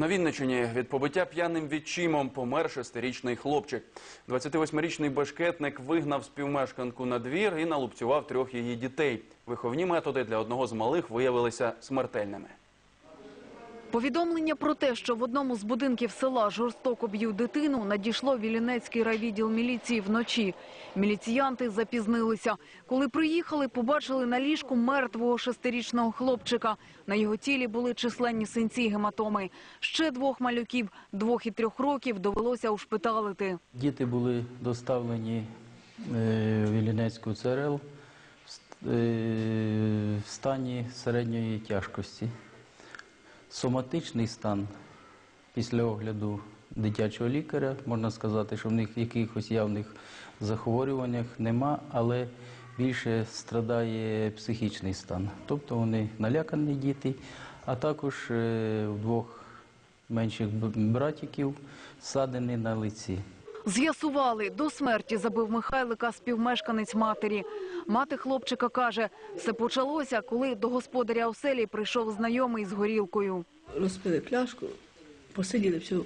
На Вінничині від побиття п'яним відчимом помер шестирічний хлопчик. 28-річний бешкетник вигнав співмешканку на двір і налупцював трьох її дітей. Виховні методи для одного з малих виявилися смертельними. Повідомлення про те, що в одному з будинків села жорстоко б'ють дитину, надійшло Вілінецький райвідділ міліції вночі. Міліціянти запізнилися. Коли приїхали, побачили на ліжку мертвого шестирічного хлопчика. На його тілі були численні синці гематоми. Ще двох малюків, двох і трьох років, довелося ушпиталити. Діти були доставлені е, в Іллінецьку ЦРЛ в е, в стані середньої тяжкості. Соматичний стан після огляду дитячого лікаря, можна сказати, що в них якихось явних захворюваннях нема, але більше страдає психічний стан. Тобто вони налякані діти, а також е, в двох менших братиків ссадини на лиці. З'ясували, до смерті забив Михайлика співмешканець матері. Мати хлопчика каже, все почалося, коли до господаря оселі прийшов знайомий з горілкою. Розпили пляшку, посиділи всю.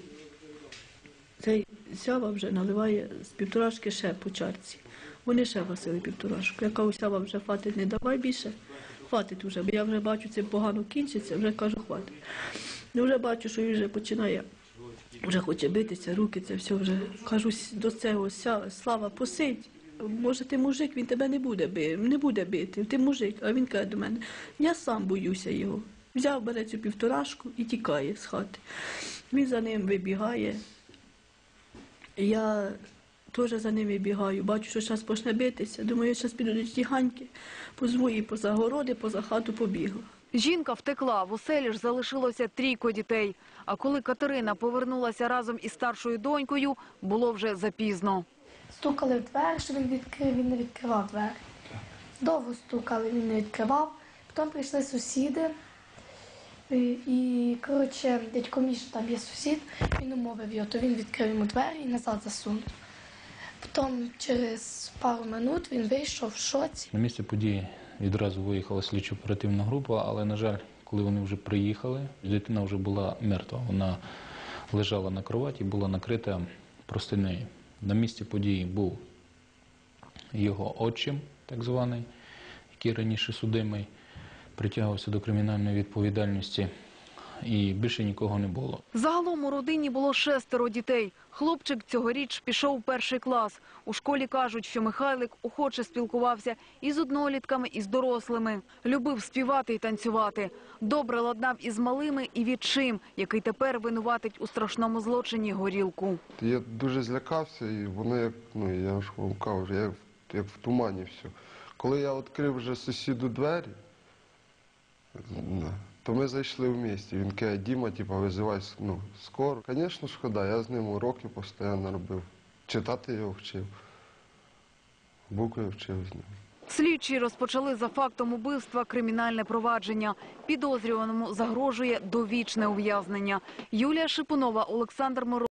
Цей сява вже наливає з півторашки ще по чарці. Вони ще васили півторашку. Я кажу, сява вже хватить, не давай більше. Хватить вже, бо я вже бачу, це погано кінчиться, вже кажу, хватить. Ну вже бачу, що він вже починає, вже хоче битися, руки, це все вже. Кажу до цього «Ся- слава, посидь. Може, ти мужик, він тебе не буде бити, не буде бити, ти мужик. А він каже до мене, я сам боюся його. Взяв, бере цю півторашку і тікає з хати. Він за ним вибігає. Я теж за ним вибігаю, бачу, що зараз почне битися. Думаю, зараз піду до тіганьки, позву її поза городи, поза хату побігла. Жінка втекла, в оселі ж залишилося трійко дітей. А коли Катерина повернулася разом із старшою донькою, було вже запізно. Стукали в двері, що він відкрив, він не відкривав двері. Довго стукали, він не відкривав. Потім прийшли сусіди. І, і коротше, дядько Міша, там є сусід, він умовив його, то він відкрив йому двері і назад засунув. Потім через пару минут він вийшов в шоці. На місце події відразу виїхала слідчо-оперативна група, але, на жаль, коли вони вже приїхали, дитина вже була мертва. Вона лежала на кроваті, була накрита простинею. На місці події був його отчим, так званий, який раніше судимий, притягувався до кримінальної відповідальності, і більше нікого не було. Загалом у родині було шестеро дітей. Хлопчик цьогоріч пішов у перший клас. У школі кажуть, що Михайлик охоче спілкувався і з однолітками, і з дорослими. Любив співати і танцювати. Добре ладнав із малими і відчим, який тепер винуватить у страшному злочині горілку. Я дуже злякався, і воно як, ну я ж вам кажу, як, в- як в тумані все. Коли я відкрив вже сусіду двері, да, то ми зайшли в місті. Він каже, Діма, типу, визивай ну, скоро. Звісно, шкода, я з ним уроки постійно робив. Читати його вчив. Букви вчив з ним. Слідчі розпочали за фактом убивства кримінальне провадження. Підозрюваному загрожує довічне ув'язнення. Юлія Шипунова, Олександр Мороз.